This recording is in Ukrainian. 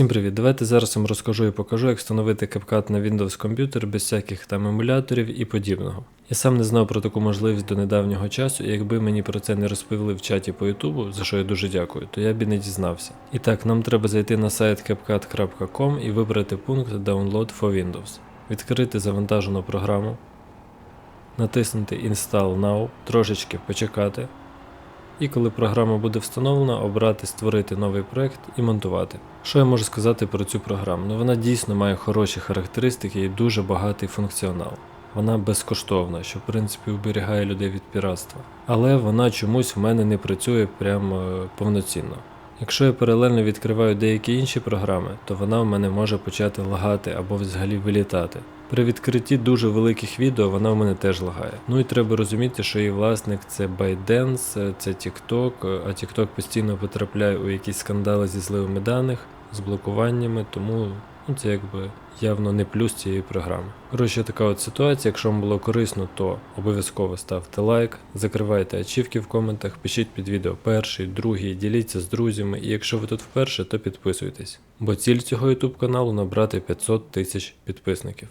Всім привіт! Давайте зараз вам розкажу і покажу, як встановити CapCut на Windows комп'ютер без всяких там емуляторів і подібного. Я сам не знав про таку можливість до недавнього часу, і якби мені про це не розповіли в чаті по Ютубу, за що я дуже дякую, то я б і не дізнався. І так, нам треба зайти на сайт CapCut.com і вибрати пункт Download for Windows, відкрити завантажену програму, натиснути Install Now, трошечки почекати. І коли програма буде встановлена, обрати Створити новий проект і монтувати. Що я можу сказати про цю програму? Ну вона дійсно має хороші характеристики і дуже багатий функціонал. Вона безкоштовна, що в принципі уберігає людей від піратства. Але вона чомусь в мене не працює прямо е, повноцінно. Якщо я паралельно відкриваю деякі інші програми, то вона в мене може почати лагати або взагалі вилітати. При відкритті дуже великих відео вона в мене теж лагає. Ну і треба розуміти, що її власник це ByteDance, це TikTok, а TikTok постійно потрапляє у якісь скандали зі зливами даних, з блокуваннями, тому ну, це якби явно не плюс цієї програми. Коротше, така от ситуація. Якщо вам було корисно, то обов'язково ставте лайк, закривайте ачівки в коментах, пишіть під відео перший, другий, діліться з друзями, і якщо ви тут вперше, то підписуйтесь. Бо ціль цього YouTube каналу набрати 500 тисяч підписників.